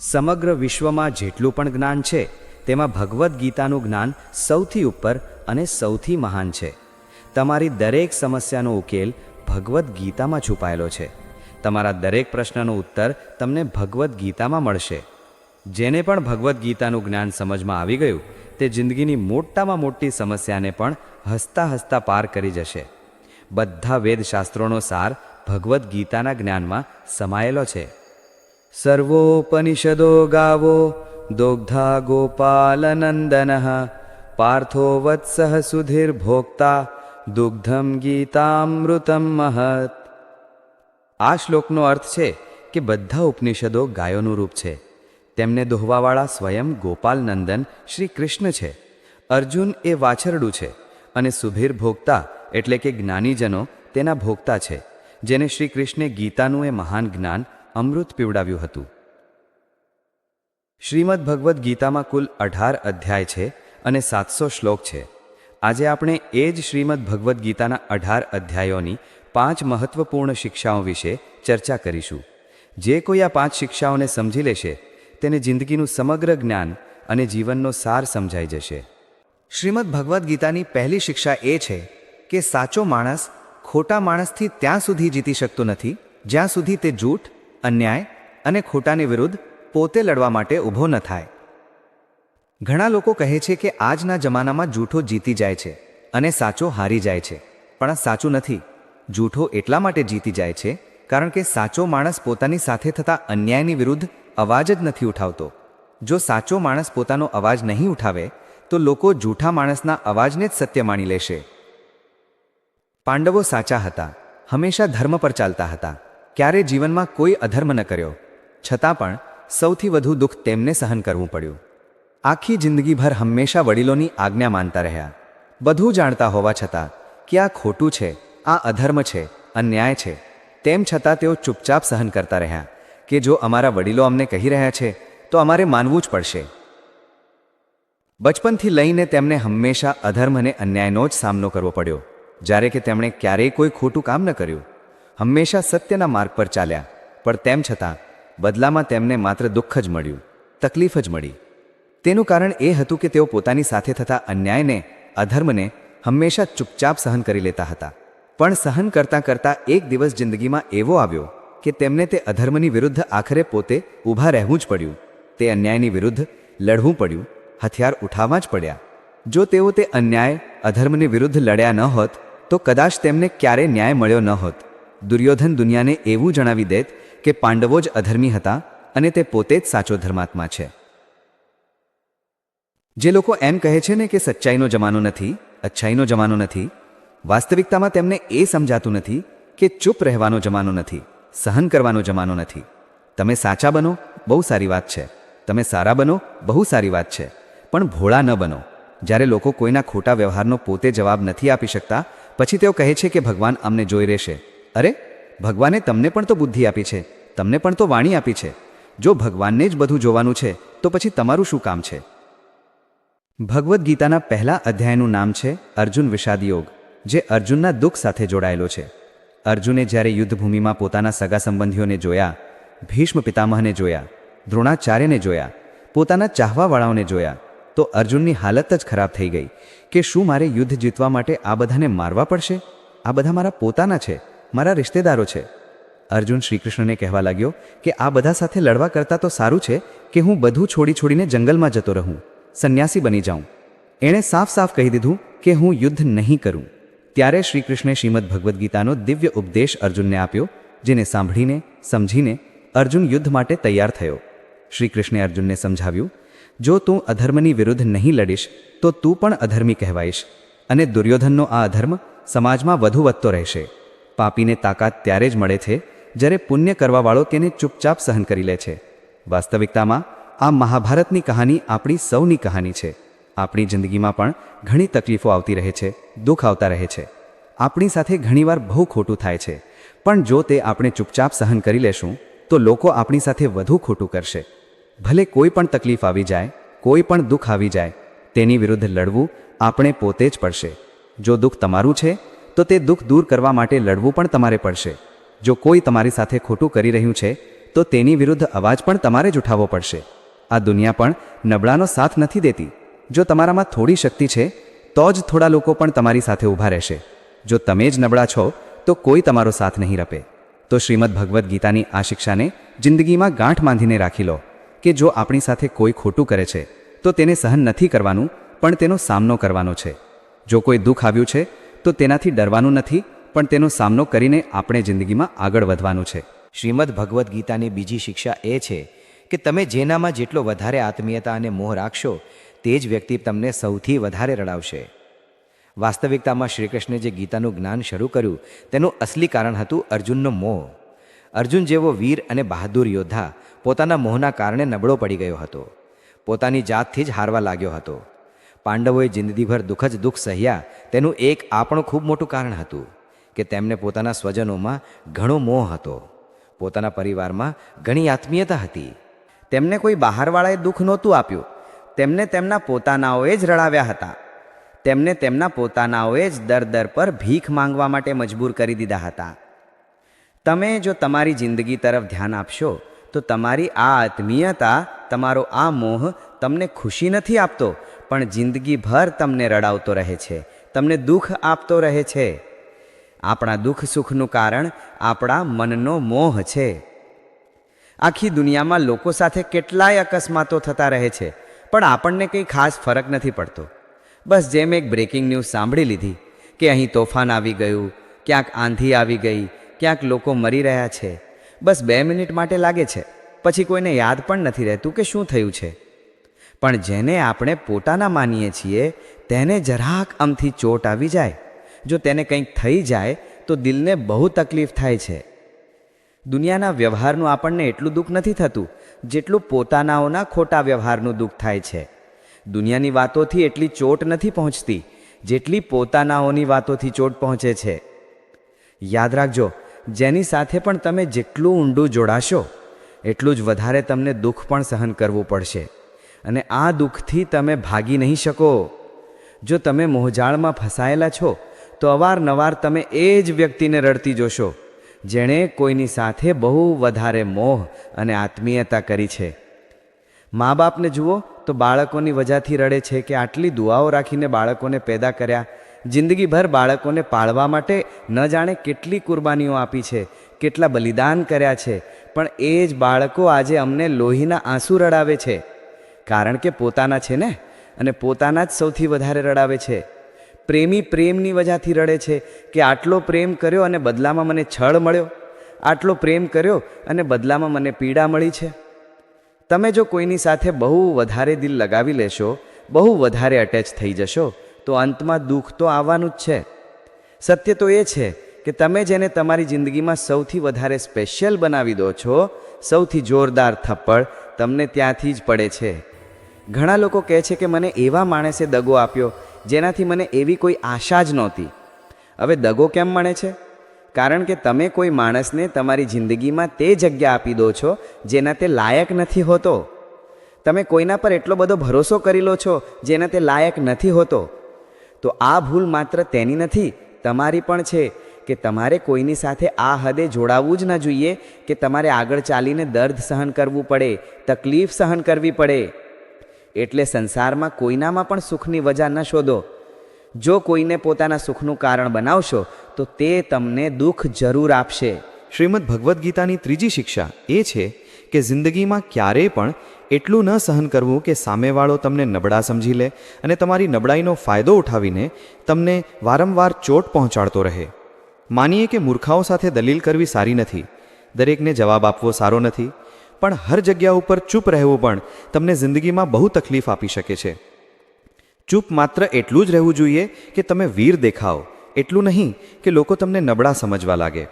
સમગ્ર વિશ્વમાં જેટલું પણ જ્ઞાન છે, તેમાં ભગવદ્ ગીતાનું જ્ઞાન સૌથી ઉપર અને સૌથી મહાન છે. તમારી દરેક સમસ્યાનો ઉકેલ ભગવદ્ ગીતામાં છુપાયેલો છે. તમારા દરેક પ્રશ્નનો ઉત્તર તમને ભગવદ્ ગીતામાં મળશે. જેને પણ ભગવદ્ ગીતાનું જ્ઞાન સમજમાં આવી ગયું, તે જિંદગીની મોટામાં મોટી સમસ્યાને પણ હસતા હસતા પાર કરી જશે. બધા વેદશાસ્ત્રોનો સાર ભગવદ્ ગીતાના જ્ઞાનમાં સમાયેલો છે. સર્વોપનિષદો ગાવો દોગ્ધા ગોપાલનંદન પાર્થો વત્સ સુધીર્ભોક્તા દુગ્ધમ ગીતામૃતમ મહત આ શ્લોકનો અર્થ છે કે બધા ઉપનિષદો ગાયોનું રૂપ છે। તેમને દોહવાવાળા સ્વયં ગોપાલનંદન શ્રી કૃષ્ણ છે। અર્જુન એ વાછરડું છે અને સુભીર ભોગતા એટલે કે જ્ઞાનીજનો તેના ભોગતા છે, જેને શ્રી કૃષ્ણે ગીતાનું એ મહાન જ્ઞાન અમૃત પીવડાવ્યું હતું. શ્રીમદ ભગવદ્ ગીતામાં કુલ અઢાર અધ્યાય છે અને સાતસો શ્લોક છે. આજે આપણે એ જ શ્રીમદ ભગવદ્ ગીતાના અઢાર અધ્યાયોની પાંચ મહત્વપૂર્ણ શિક્ષાઓ વિશે ચર્ચા કરીશું. જે કોઈ આ પાંચ શિક્ષાઓને સમજી લેશે, તેને જિંદગીનું સમગ્ર જ્ઞાન અને જીવનનો સાર સમજાઈ જશે. શ્રીમદ ભગવદ્ ગીતાની પહેલી શિક્ષા એ છે કે સાચો માણસ ખોટા માણસથી ત્યાં સુધી જીતી શકતો નથી, જ્યાં સુધી તે જૂઠ અન્યાય અને ખોટાની વિરુદ્ધ પોતે લડવા માટે ઊભો ન થાય. ઘણા લોકો કહે છે કે આજના જમાનામાં જૂઠો જીતી જાય છે અને સાચો હારી જાય છે. પણ આ સાચું નથી. જૂઠો એટલા માટે જીતી જાય છે કારણ કે સાચો માણસ પોતાની સાથે થતા અન્યાયની વિરુદ્ધ અવાજ જ નથી ઉઠાવતો. જો સાચો માણસ પોતાનો અવાજ નહીં ઉઠાવે, તો લોકો જૂઠા માણસના અવાજને જ સત્ય માની લેશે. પાંડવો સાચા હતા. હંમેશા ધર્મ પર ચાલતા હતા. ક્યારે જીવનમાં કોઈ અધર્મ ન કર્યો. છતાં પણ, સૌથી વધુ દુઃખ તેમને સહન કરવું પડ્યું. આખી જિંદગીભર હંમેશા વડીલોની આજ્ઞા માનતા રહ્યા. બધું જાણતા હોવા છતાં, કે આ ખોટું છે, આ અધર્મ છે, અન્યાય છે, તેમ છતાં તેઓ ચૂપચાપ સહન કરતા રહ્યા, કે જો અમારા વડીલો અમને કહી રહ્યા છે, તો અમારે માનવું જ પડશે. બચપનથી લઈને તેમને હંમેશા અધર્મ અને અન્યાયનો જ સામનો કરવો પડ્યો. જ્યારે કે તેમણે ક્યારેય કોઈ ખોટું કામ ન કર્યું. હંમેશા સત્યના માર્ગ પર ચાલ્યા. પણ તેમ છતાં, બદલામાં તેમને માત્ર દુઃખ જ મળ્યું, તકલીફ જ મળી. તેનું કારણ એ હતું કે તેઓ પોતાની સાથે થતા અન્યાયને, અધર્મને હંમેશા ચૂપચાપ સહન કરી લેતા હતા. પણ સહન કરતાં કરતાં એક દિવસ જિંદગીમાં એવો આવ્યો કે તેમને તે અધર્મની વિરુદ્ધ આખરે પોતે ઊભા રહેવું જ પડ્યું. તે અન્યાયની વિરુદ્ધ લડવું પડ્યું, હથિયાર ઉઠાવવા જ પડ્યા. જો તેઓ તે અન્યાય, અધર્મની વિરુદ્ધ લડ્યા ન હોત, તો કદાચ તેમને ક્યારે ન્યાય મળ્યો ન હોત. દુર્યોધન દુનિયાને એવું જણાવી દેત કે પાંડવો જ અધર્મી હતા અને તે પોતે જ સાચો ધર્માત્મા છે. જે લોકો એમ કહે છે ને કે સચ્ચાઈનો જમાનો નથી, અચ્છાઈનો જમાનો નથી, વાસ્તવિકતામાં તેમને એ સમજાતું નથી કે ચૂપ રહેવાનો જમાનો નથી, સહન કરવાનો જમાનો નથી. તમે સાચા બનો, બહુ સારી વાત છે. તમે સારા બનો, બહુ સારી વાત છે. પણ ભોળા ન બનો. જ્યારે લોકો કોઈના ખોટા વ્યવહારનો પોતે જવાબ નથી આપી શકતા, પછી તેઓ કહે છે કે ભગવાન અમને જોઈ રહેશે. અરે, ભગવાને તમને પણ તો બુદ્ધિ આપી છે, તમને પણ તો વાણી આપી છે. જો ભગવાનને જ બધું જોવાનું છે, તો પછી તમારું શું કામ છે? ભગવદ્ ગીતાના પહેલા અધ્યાયનું નામ છે અર્જુન વિષાદ યોગ, જે અર્જુનના દુઃખ સાથે જોડાયેલો છે. અર્જુને જ્યારે યુદ્ધભૂમિમાં પોતાના સગા સંબંધીઓને જોયા, ભીષ્મ પિતામહને જોયા, દ્રોણાચાર્યને જોયા, પોતાના ચાહવાવાળાઓને જોયા, તો અર્જુનની હાલત જ ખરાબ થઈ ગઈ કે શું મારે યુદ્ધ જીતવા માટે આ બધાને મારવા પડશે? આ બધા મારા પોતાના છે. મારા રિશ્તેદારો છે. અર્જુન શ્રીકૃષ્ણને કહેવા લાગ્યો કે આ બધા સાથે લડવા કરતાં તો સારું છે કે હું બધું છોડી છોડીને જંગલમાં જતો રહું. સંન્યાસી બની જાઉં. એણે સાફ સાફ કહી દીધું કે હું યુદ્ધ નહીં કરું. ત્યારે શ્રીકૃષ્ણે શ્રીમદ ભગવદ્ ગીતાનો દિવ્ય ઉપદેશ અર્જુનને આપ્યો, જેને સાંભળીને, સમજીને અર્જુન યુદ્ધ માટે તૈયાર થયો. શ્રીકૃષ્ણે અર્જુનને સમજાવ્યું, જો તું અધર્મની વિરુદ્ધ નહીં લડીશ, તો તું પણ અધર્મી કહેવાઈશ અને દુર્યોધનનો આ અધર્મ સમાજમાં વધુ વધતો રહેશે. પાપીને તાકાત ત્યારે જ મળે છે, જ્યારે પુણ્ય કરવાવાળો તેને ચૂપચાપ સહન કરી લે છે. વાસ્તવિકતામાં, આ મહાભારતની કહાની આપણી સૌની કહાની છે. આપણી જિંદગીમાં પણ ઘણી તકલીફો આવતી રહે છે, દુઃખ આવતા રહે છે. આપણી સાથે ઘણીવાર બહુ ખોટું થાય છે. પણ જો તે આપણે ચૂપચાપ સહન કરી લેશું, તો લોકો આપણી સાથે વધુ ખોટું કરશે. ભલે કોઈ પણ તકલીફ આવી જાય, કોઈ પણ દુઃખ આવી જાય, તેની વિરુદ્ધ લડવું આપણે પોતે જ પડશે. જો દુઃખ તમારું છે તો તે દુઃખ દૂર કરવા માટે લડવું પણ તમારે પડશે. જો કોઈ તમારી સાથે ખોટું કરી રહ્યું છે, તો તેની વિરુદ્ધ અવાજ પણ તમારે જ ઉઠાવવો પડશે. આ દુનિયા પણ નબળાનો સાથ નથી દેતી. જો તમારામાં થોડી શક્તિ છે, તો જ થોડા લોકો પણ તમારી સાથે ઊભા રહેશે. જો તમે જ નબળા છો, તો કોઈ તમારો સાથ નહીં રપે. તો શ્રીમદ ભગવદ્ ગીતાની આ શિક્ષાને જિંદગીમાં ગાંઠ બાંધીને રાખી લો કે જો આપણી સાથે કોઈ ખોટું કરે છે, તો તેને સહન નથી કરવાનું, પણ તેનો સામનો કરવાનો છે. જો કોઈ દુઃખ આવ્યું છે તો તેનાથી ડરવાનું નથી, પણ તેનો સામનો કરીને આપણે જિંદગીમાં આગળ વધવાનું છે. શ્રીમદ ભગવદ્ ગીતાની બીજી શિક્ષા એ છે કે તમે જેનામાં જેટલો વધારે આત્મીયતા અને મોહ રાખશો, તે જ વ્યક્તિ તમને સૌથી વધારે રડાવશે. વાસ્તવિકતામાં શ્રીકૃષ્ણે જે ગીતાનું જ્ઞાન શરૂ કર્યું, તેનું અસલી કારણ હતું અર્જુનનો મોહ. અર્જુન જેવો વીર અને બહાદુર યોદ્ધા પોતાના મોહના કારણે નબળો પડી ગયો હતો. પોતાની જાતથી જ હારવા લાગ્યો હતો. પાંડવોએ જિંદગીભર દુઃખ જ દુઃખ સહ્યા, તેનું એક આ પણ ખૂબ મોટું કારણ હતું કે તેમને પોતાના સ્વજનોમાં ઘણો મોહ હતો. પોતાના પરિવારમાં ઘણી આત્મીયતા હતી. તેમને કોઈ બહારવાળાએ દુઃખ નહોતું આપ્યું. તેમને તેમના પોતાનાઓએ જ રડાવ્યા હતા. તેમને તેમના પોતાનાઓએ જ દર દર પર ભીખ માંગવા માટે મજબૂર કરી દીધા હતા. તમે જો તમારી જિંદગી તરફ ધ્યાન આપશો, તો તમારી આ આત્મીયતા, તમારો આ મોહ તમને ખુશી નથી આપતો પણ જિંદગીભર તમને રડાવતો રહે છે, તમને દુઃખ આપતો રહે છે. આપણા દુઃખ સુખનું કારણ આપણા મનનો મોહ છે. આખી દુનિયામાં લોકો સાથે કેટલાય અકસ્માતો થતા રહે છે, પણ આપણને કંઈ ખાસ ફરક નથી પડતો. બસ જેમ એક બ્રેકિંગ ન્યૂઝ સાંભળી લીધી, કે અહીં તોફાન આવી ગયું, ક્યાંક આંધી આવી ગઈ, ક્યાંક લોકો મરી રહ્યા છે. બસ બે મિનિટ માટે લાગે છે, પછી કોઈને યાદ પણ નથી રહેતું કે શું થયું છે. પણ જેને આપણે પોતાના માનીએ છીએ, તેને જરાક આમથી ચોટ આવી જાય. જો તેને કંઈક થઈ જાય, તો દિલને બહુ તકલીફ થાય છે. દુનિયાના વ્યવહારનું આપણને એટલું દુઃખ નથી થતું, જેટલું પોતાનાઓના ખોટા વ્યવહારનું દુઃખ થાય છે. દુનિયાની વાતોથી એટલી ચોટ નથી પહોંચતી, જેટલી પોતાનાઓની વાતોથી ચોટ પહોંચે છે. યાદ રાખજો, જેની સાથે પણ તમે જેટલું ઊંડું જોડાશો, એટલું જ વધારે તમને દુઃખ પણ સહન કરવું પડશે. અને આ દુઃખથી તમે ભાગી નહીં શકો. જો તમે મોહજાળમાં ફસાયેલા છો, તો અવારનવાર તમે એ જ વ્યક્તિને રડતી જોશો, જેણે કોઈની સાથે બહુ વધારે મોહ અને આત્મીયતા કરી છે. મા બાપને જુઓ, તો બાળકોની વજાથી રડે છે કે આટલી દુઆઓ રાખીને બાળકોને પેદા કર્યા. જિંદગીભર બાળકોને પાળવા માટે ન જાણે કેટલી કુરબાનીઓ આપી છે, કેટલા બલિદાન કર્યા છે, પણ એ જ બાળકો આજે અમને લોહીના આંસુ રડાવે છે. કારણ કે પોતાના છે ને? અને પોતાના જ સૌથી વધારે રડાવે છે. પ્રેમી પ્રેમની વજાથી રડે છે કે આટલો પ્રેમ કર્યો અને બદલામાં મને છળ મળ્યો? આટલો પ્રેમ કર્યો અને બદલામાં મને પીડા મળી છે? તમે જો કોઈની સાથે બહુ વધારે દિલ લગાવી લેશો, બહુ વધારે અટેચ થઈ જશો, તો અંતમાં દુઃખ તો આવવાનું જ છે. સત્ય તો એ છે કે તમે જેને તમારી જિંદગીમાં સૌથી વધારે સ્પેશિયલ બનાવી દો છો, સૌથી જોરદાર થપ્પડ તમને ત્યાંથી જ પડે છે. ઘણા લોકો કહે છે કે મને એવા માણસે દગો આપ્યો જેનાથી મને એવી કોઈ આશા જ નહોતી. હવે દગો કેમ મળે છે? કારણ કે તમે કોઈ માણસને તમારી જિંદગીમાં તે જગ્યા આપી દો છો જેના તે લાયક નથી હોતો. તમે કોઈના પર એટલો બધો ભરોસો કરી લો છો જેના તે લાયક નથી હોતો. તો આ ભૂલ માત્ર તેની નથી, તમારી પણ છે કે તમારે કોઈની સાથે આ હદે જોડાવવું જ ન જોઈએ કે તમારે આગળ ચાલીને દર્દ સહન કરવું પડે, તકલીફ સહન કરવી પડે. એટલે સંસારમાં કોઈનામાં પણ સુખની વજા ન શોધો. જો કોઈને પોતાના સુખનું કારણ બનાવશો, તો તે તમને દુઃખ જરૂર આપશે. શ્રીમદ ભગવદ્ ગીતાની ત્રીજી શિક્ષા એ છે કે જિંદગીમાં ક્યારેય પણ એટલું ન સહન કરવું કે સામેવાળો તમને નબળા સમજી લે અને તમારી નબળાઈનો ફાયદો ઉઠાવીને તમને વારંવાર ચોટ પહોંચાડતો રહે. માનીએ કે મૂર્ખાઓ સાથે દલીલ કરવી સારી નથી. દરેકને જવાબ આપવો સારો નથી. પણ હર જગ્યા ઉપર ચૂપ રહેવું પણ તમને જિંદગીમાં બહુ તકલીફ આપી શકે છે. ચૂપ માત્ર એટલું જ રહેવું જોઈએ કે તમે વીર દેખાઓ એટલું નહીં કે લોકો તમને નબળા સમજવા લાગે.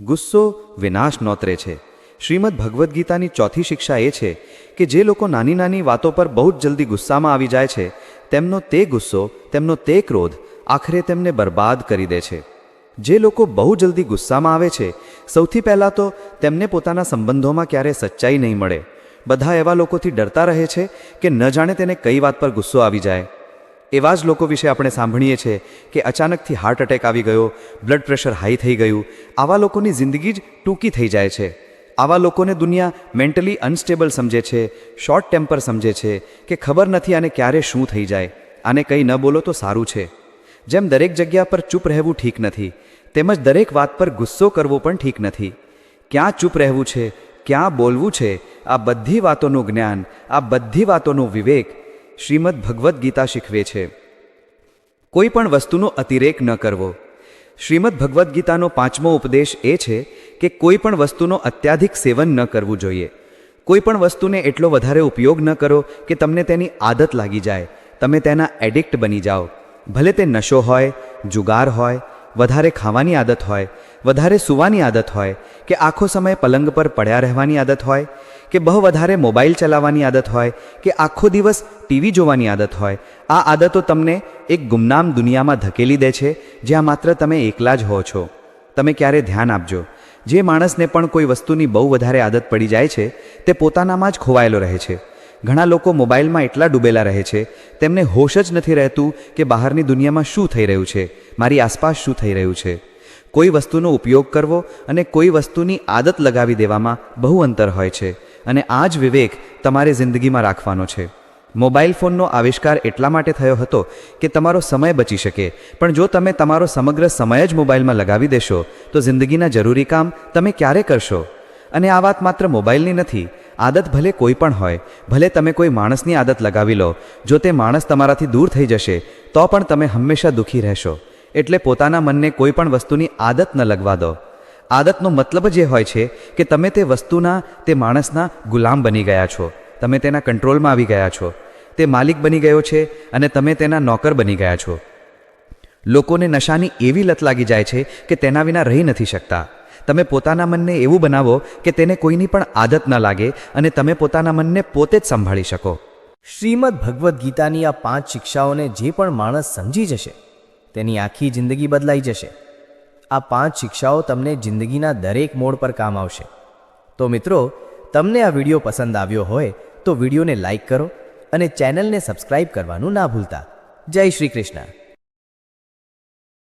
ગુસ્સો વિનાશ નોતરે છે. શ્રીમદ ભગવદ્ ગીતાની ચોથી શિક્ષા એ છે કે જે લોકો નાની નાની વાતો પર બહુ જ જલ્દી ગુસ્સામાં આવી જાય છે, તેમનો તે ગુસ્સો, તેમનો તે ક્રોધ આખરે તેમને બરબાદ કરી દે છે. જે લોકો બહુ જલ્દી ગુસ્સામાં આવે છે, સૌથી પહેલાં તો તેમને પોતાના સંબંધોમાં ક્યારે સચ્ચાઈ નહીં મળે. બધા એવા લોકોથી ડરતા રહે છે કે ન જાણે તેને કઈ વાત પર ગુસ્સો આવી જાય. એવા જ લોકો વિશે આપણે સાંભળીએ છીએ કે અચાનકથી હાર્ટ એટેક આવી ગયો બ્લડ પ્રેશર હાઈ થઈ ગયું. આવા લોકોની જિંદગી જ ટૂંકી થઈ જાય છે. આવા લોકોને દુનિયા મેન્ટલી અનસ્ટેબલ સમજે છે શોર્ટ ટેમ્પર સમજે છે કે ખબર નથી આને ક્યારે શું થઈ જાય. આને કંઈ ન બોલો તો સારું છે. જેમ દરેક જગ્યા પર ચૂપ રહેવું ઠીક નથી, તેમજ દરેક વાત પર ગુસ્સો કરવો પણ ઠીક નથી. ક્યાં ચૂપ રહેવું છે, ક્યાં બોલવું છે, આ બધી વાતોનું જ્ઞાન, આ બધી વાતોનો વિવેક શ્રીમદ ભગવદ્ ગીતા શીખવે છે. કોઈ પણ વસ્તુનો અતિરેક ન કરવો. શ્રીમદ ભગવદ્ ગીતાનો પાંચમો ઉપદેશ એ છે કે કોઈ પણ વસ્તુનો અત્યાધિક સેવન ન કરવું જોઈએ. કોઈ પણ વસ્તુને એટલો વધારે ઉપયોગ ન કરો કે તમને તેની આદત લાગી જાય, તમે તેના એડિક્ટ બની જાઓ. ભલે તે નશો હોય, જુગાર હોય, વધારે ખાવાની આદત હોય, વધારે સૂવાની આદત હોય, કે આખો સમય પલંગ પર પડ્યા રહેવાની આદત હોય, કે બહુ વધારે મોબાઈલ ચલાવવાની આદત હોય, કે આખો દિવસ ટીવી જોવાની આદત હોય, આ આદતો તમને એક ગુમનામ દુનિયામાં ધકેલી દે છે, જ્યાં માત્ર તમે એકલા જ હો છો. તમે ક્યારે ધ્યાન આપજો. જે માણસને પણ કોઈ વસ્તુની બહુ વધારે આદત પડી જાય છે, તે પોતાનામાં જ ખોવાયેલો રહે છે. ઘણા લોકો મોબાઈલમાં એટલા ડૂબેલા રહે છે, તેમને હોશ જ નથી રહેતું કે બહારની દુનિયામાં શું થઈ રહ્યું છે, મારી આસપાસ શું થઈ રહ્યું છે. કોઈ વસ્તુનો ઉપયોગ કરવો અને કોઈ વસ્તુની આદત લગાવી દેવામાં બહુ અંતર હોય છે અને આ જ વિવેક તમારે જિંદગીમાં રાખવાનો છે. મોબાઈલ ફોનનો આવિષ્કાર એટલા માટે થયો હતો કે તમારો સમય બચી શકે, પણ જો તમે તમારો સમગ્ર સમય જ મોબાઈલમાં લગાવી દેશો, તો જિંદગીના જરૂરી કામ તમે ક્યારે કરશો? અને આ વાત માત્ર મોબાઈલની નથી, આદત ભલે કોઈ પણ હોય, ભલે તમે કોઈ માણસની આદત લગાવી લો, જો તે માણસ તમારાથી દૂર થઈ જશે, તો પણ તમે હંમેશા દુઃખી રહેશો. એટલે પોતાના મનને કોઈ પણ વસ્તુની આદત ન લગવા દો. આદતનો મતલબ જ એ હોય છે કે તમે તે વસ્તુના, તે માણસના ગુલામ બની ગયા છો. તમે તેના કંટ્રોલમાં આવી ગયા છો. તે માલિક બની ગયો છે અને તમે તેના નોકર બની ગયા છો. લોકોને નશાની એવી લત લાગી જાય છે કે તેના વિના રહી નથી શકતા. તમે પોતાના મનને એવું બનાવો કે તેને કોઈની પણ આદત ન લાગે અને તમે પોતાના મનને પોતે જ સંભાળી શકો. શ્રીમદ ભગવદ્ ગીતાની આ પાંચ શિક્ષાઓને જે પણ માણસ સમજી જશે, તેની આખી જિંદગી બદલાઈ જશે. આ પાંચ શિક્ષાઓ તમને જિંદગીના દરેક મોડ પર કામ આવશે. તો મિત્રો, તમને આ વીડિયો પસંદ આવ્યો હોય તો વિડીયોને લાઇક કરો અને ચેનલને સબસ્ક્રાઇબ કરવાનું ના ભૂલતા. જય શ્રી કૃષ્ણ.